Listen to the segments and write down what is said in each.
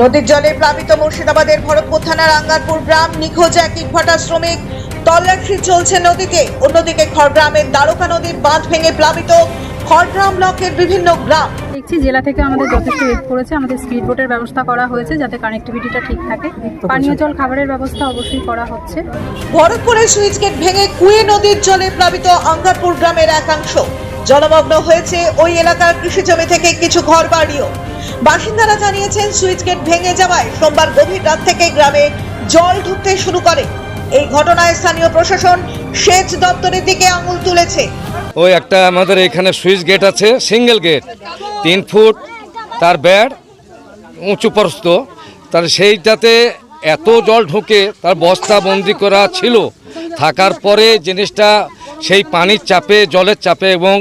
নদীর জলে প্লাবিত মুর্শিদাবাদের ভরতপুর থানার আঙ্গারপুর গ্রাম নিখোঁজ এক ইটভাটা শ্রমিক। তল্লাশি চলছে নদীতে। অন্যদিকে খড়গ্রামের দ্বারকা নদীর বাঁধ ভেঙে প্লাবিত খড়গ্রাম ব্লকের বিভিন্ন গ্রাম। দেখছি জেলা থেকে আমাদের যথেষ্ট হেল্প করেছে। আমাদের স্পিড বোটের ব্যবস্থা করা হয়েছে যাতে কানেক্টিভিটিটা ঠিক থাকে। পানীয় জল খাবারের ব্যবস্থা অবশ্যই করা হচ্ছে। ভরতপুরের সুইচ গেট ভেঙে কুয়ে নদীর জলে প্লাবিত আঙ্গারপুর গ্রামের একাংশ। জলমগ্ন হয়েছে ওই এলাকার কৃষি জমি থেকে কিছু ঘর বাড়িও বাসিন্দারা জানিয়েছেন, সুইচ গেট ভেঙে যাওয়ায় সোমবার গভীর রাত থেকে গ্রামে জল ঢুকতে শুরু করে। এই ঘটনায় স্থানীয় প্রশাসন সেচ দপ্তরের দিকে আঙুল তুলেছে। ওই একটা আমাদের এখানে সুইচ গেট আছে, সিঙ্গেল গেট। তিন ফুট, তার ব্যাড, উঁচু প্রস্ত তার সেইটাতে এত জল ঢুকে, তার বস্তা বন্দি করা ছিল। থাকার পরে জিনিসটা সেই পানির চাপে, জলের চাপে এবং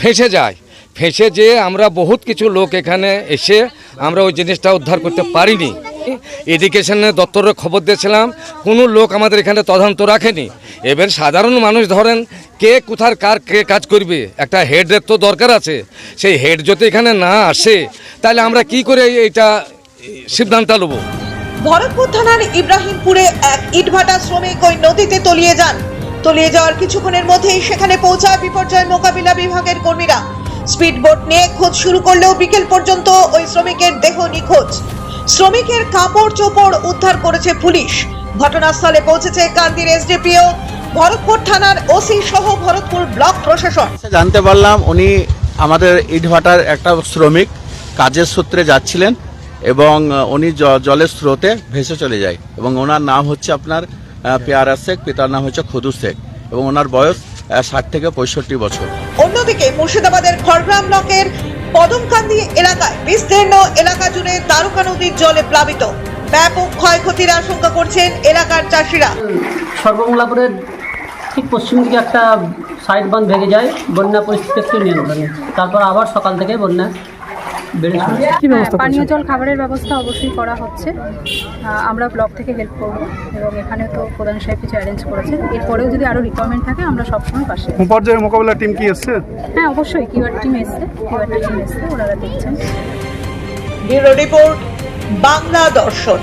ফেঁসে যায়। ফেঁসে যেয়ে আমরা বহুত কিছু লোক এখানে এসে আমরা ওই জিনিসটা উদ্ধার করতে পারিনি। এডুকেশনের দপ্তরে খবর দিয়েছিলাম, কোনো লোক আমাদের এখানে তদন্ত রাখেনি। এবার সাধারণ মানুষ ধরেন, কে কোথার কার কে কাজ করবে? একটা হেডের তো দরকার আছে। সেই হেড যদি এখানে না আসে, তাহলে আমরা কি করে এটা সিদ্ধান্ত নেব? ভরতপুর থানার ইব্রাহিমপুরে এক ইটভাটা শ্রমিক ওই নদীতে তলিয়ে যান। তলিয়ে যাওয়ার কিছুক্ষণের মধ্যেই সেখানে পৌঁছায় বিপর্যয় মোকাবিলা বিভাগের কর্মীরা। স্পিড বোট নিয়ে খোঁজ শুরু করলেও বিকেল পর্যন্ত ওই শ্রমিকের দেহ নিখোঁজ। শ্রমিকের কাপড় চোপড় উদ্ধার করেছে পুলিশ। ঘটনাস্থলে পৌঁছেছে কান্দির এসডিপিও ভরতপুর থানার ওসি সহ ভরতপুর ব্লক প্রশাসন। জানতে পারলাম উনি আমাদের ইটভাটার একটা শ্রমিক কাজের সূত্রে যাচ্ছিলেন এবং উনি জলের স্রোতে ভেসে চলে যায় এবং ওনার নাম হচ্ছে আপনার পেয়ারা শেখ পিতার নাম হচ্ছে খদু শেখ এবং ওনার বয়স ষাট থেকে পঁয়ষট্টি বছর। অন্যদিকে মুর্শিদাবাদের খড়গ্রাম ব্লকের পদমকান্দি এলাকায় বিস্তীর্ণ এলাকা জুড়ে দ্বারকা নদীর জলে প্লাবিত। ব্যাপক ক্ষয়ক্ষতির আশঙ্কা করছেন এলাকার চাষিরা। সর্বমঙ্গলাপুরের ঠিক পশ্চিম দিকে একটা সাইড বাঁধ ভেঙে যায় বন্যা পরিস্থিতি একটু নিয়ন্ত্রণে। তারপর আবার সকাল থেকে বন্যা পানীয় জল খাবারের ব্যবস্থা অবশ্যই করা হচ্ছে। আমরা ব্লক থেকে হেল্প করব এবং এখানে তো প্রধান সাহেব কিছু অ্যারেঞ্জ করেছে এরপরেও যদি আরও রিকোয়ারমেন্ট থাকে আমরা সবসময় পাশে। পর্যায়ে মোকাবিলা টিম কি এসছে? হ্যাঁ অবশ্যই কিউআর টিম এসছে। কিউআর টিম এসছে ওনারা দেখছেন। ব্যুরো রিপোর্ট বাংলা দর্শন।